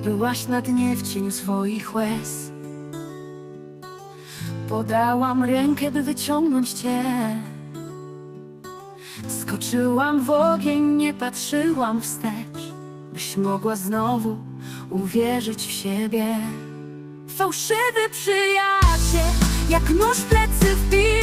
Byłaś na dnie w cieniu swoich łez Podałam rękę, by wyciągnąć cię. Skoczyłam w ogień, nie patrzyłam wstecz Byś mogła znowu uwierzyć w siebie. Fałszywy przyjaciel, jak nóż plecy wbity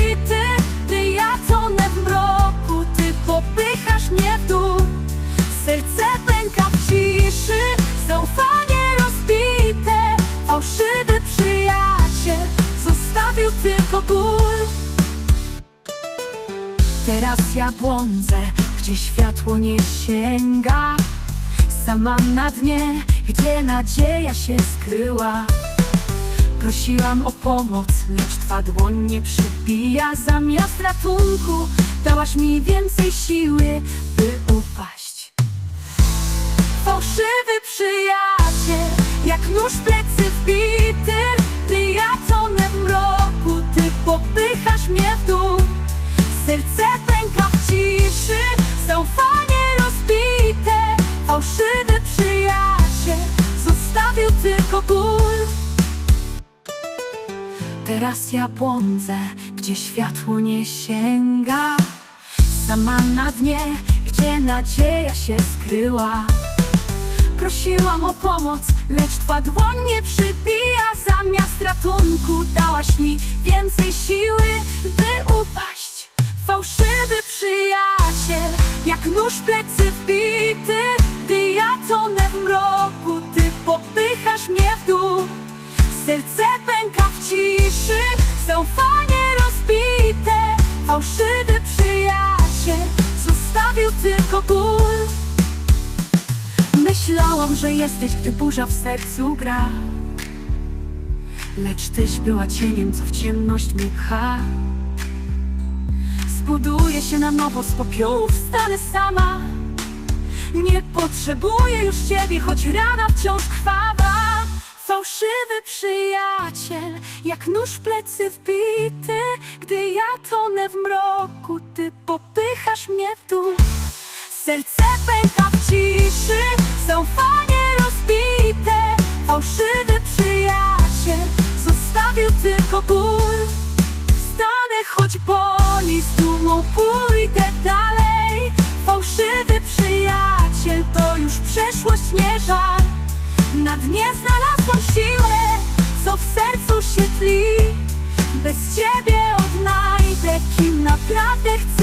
ból Teraz ja błądzę, gdzie światło nie sięga. Sama na dnie, gdzie nadzieja się skryła. Prosiłam o pomoc, lecz twa dłoń nie przybija. Zamiast ratunku dałaś mi więcej siły, by upaść. Fałszywy przyjaciel, jak nóż plecy wbity Teraz ja błądzę, gdzie światło nie sięga. Sama na dnie, gdzie nadzieja się skryła. Prosiłam o pomoc, lecz twa dłoń nie przybija. Zamiast ratunku dałaś mi więcej siły, by upaść. Fałszywy przyjaciel, jak nóż plecy wbity. Gdy ja tonę w mroku, ty popychasz mnie w dół Serce pęka w ciszy, zaufanie rozbite Fałszywy przyjaciel, zostawił tylko ból. Myślałam, że jesteś, gdy burza w sercu gra. Lecz tyś była cieniem, co w ciemność mnie pcha. Zbuduję się na nowo z popiołów, stanę sama. Nie potrzebuję już ciebie, choć rana wciąż krwawa Fałszywy przyjaciel, jak nóż w plecy wbity. Gdy ja tonę w mroku, ty popychasz mnie w dół. Serce pęka w ciszy, zaufanie Na dnie znalazłam siłę, co w sercu się tli Bez ciebie odnajdę, kim naprawdę chcę